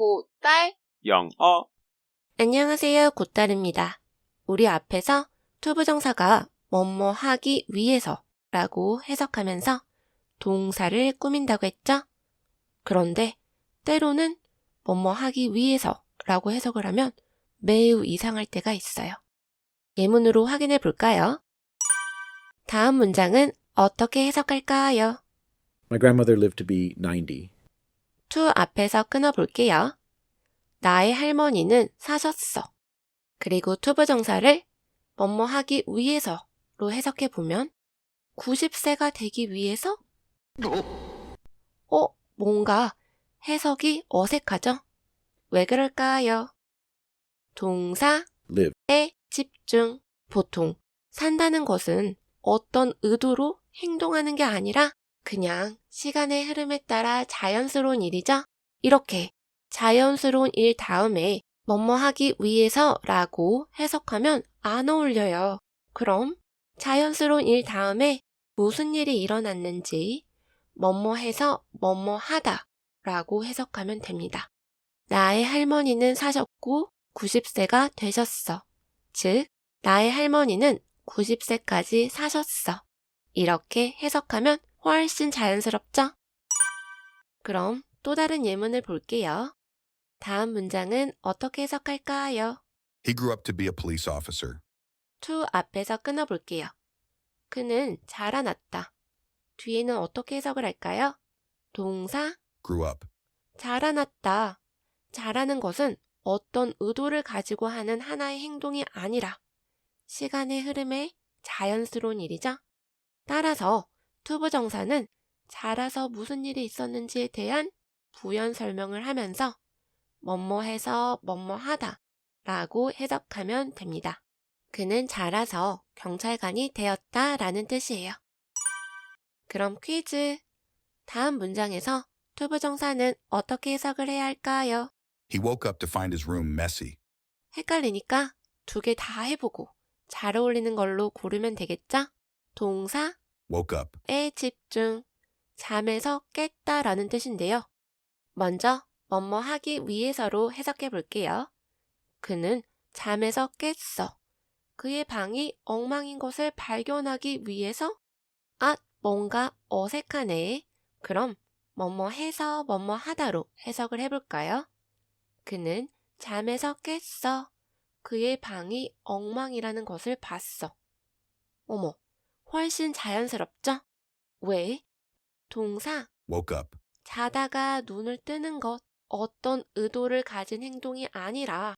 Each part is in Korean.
고딸 영어 안녕하세요, 곧다릅니다. 우리 앞에서 투부정사가 뭐뭐 하기 위해서 라고 해석하면서 동사를 꾸민다고 했죠? 그런데 때로는 뭐뭐 하기 위해서 라고 해석을 하면 매우 이상할 때가 있어요. 예문으로 확인해 볼까요? 다음 문장은 어떻게 해석할까요? My grandmother lived to be 90. To 앞에서 끊어볼게요. 나의 할머니는 사셨어. 그리고 투부정사를 뭐뭐 하기 위해서로 해석해 보면 90세가 되기 위해서? 어, 뭔가 해석이 어색하죠? 왜 그럴까요? 동사에 Live. 집중. 보통 산다는 것은 어떤 의도로 행동하는 게 아니라 그냥 시간의 흐름에 따라 자연스러운 일이죠? 이렇게 자연스러운 일 다음에 뭐뭐 하기 위해서 라고 해석하면 안 어울려요. 그럼 자연스러운 일 다음에 무슨 일이 일어났는지 뭐뭐 해서 뭐뭐 하다 라고 해석하면 됩니다. 나의 할머니는 사셨고 90세가 되셨어. 즉, 나의 할머니는 90세까지 사셨어. 이렇게 해석하면 훨씬 자연스럽죠? 그럼 또 다른 예문을 볼게요. 다음 문장은 어떻게 해석할까요? He grew up to be a police officer. to 앞에서 끊어볼게요. 그는 자라났다. 뒤에는 어떻게 해석을 할까요? 동사 Grew up. 자라났다. 자라는 것은 어떤 의도를 가지고 하는 하나의 행동이 아니라 시간의 흐름에 자연스러운 일이죠. 따라서 투부정사는 자라서 무슨 일이 있었는지에 대한 부연 설명을 하면서 뭐뭐 해서 뭐뭐 하다 라고 해석하면 됩니다. 그는 자라서 경찰관이 되었다 라는 뜻이에요. 그럼 퀴즈. 다음 문장에서 투부정사는 어떻게 해석을 해야 할까요? He woke up to find his room messy. 헷갈리니까 두 개 다 해보고 잘 어울리는 걸로 고르면 되겠죠? 동사에 Woke up. 집중. 잠에서 깼다라는 뜻인데요. 먼저 뭐뭐 하기 위해서로 해석해 볼게요. 그는 잠에서 깼어. 그의 방이 엉망인 것을 발견하기 위해서? 아, 뭔가 어색하네. 그럼 뭐뭐 해서 뭐뭐 하다로 해석을 해볼까요? 그는 잠에서 깼어. 그의 방이 엉망이라는 것을 봤어. 어머, 훨씬 자연스럽죠? 왜? 동사, Woke up. 자다가 눈을 뜨는 것, 어떤 의도를 가진 행동이 아니라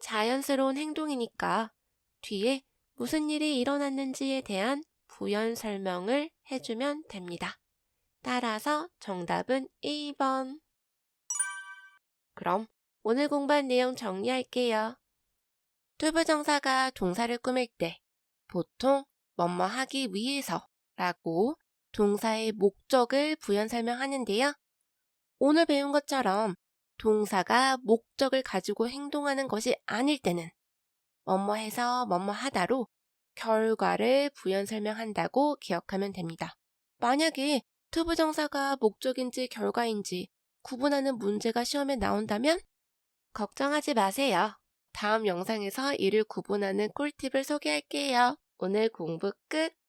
자연스러운 행동이니까 뒤에 무슨 일이 일어났는지에 대한 부연 설명을 해주면 됩니다. 따라서 정답은 2번. 그럼 오늘 공부한 내용 정리할게요. 투부정사가 동사를 꾸밀 때 보통 뭐뭐 하기 위해서 라고 동사의 목적을 부연 설명하는데요. 오늘 배운 것처럼 동사가 목적을 가지고 행동하는 것이 아닐 때는 뭐뭐 해서 뭐뭐 하다로 결과를 부연 설명한다고 기억하면 됩니다. 만약에 투부정사가 목적인지 결과인지 구분하는 문제가 시험에 나온다면 걱정하지 마세요. 다음 영상에서 이를 구분하는 꿀팁을 소개할게요. 오늘 공부 끝!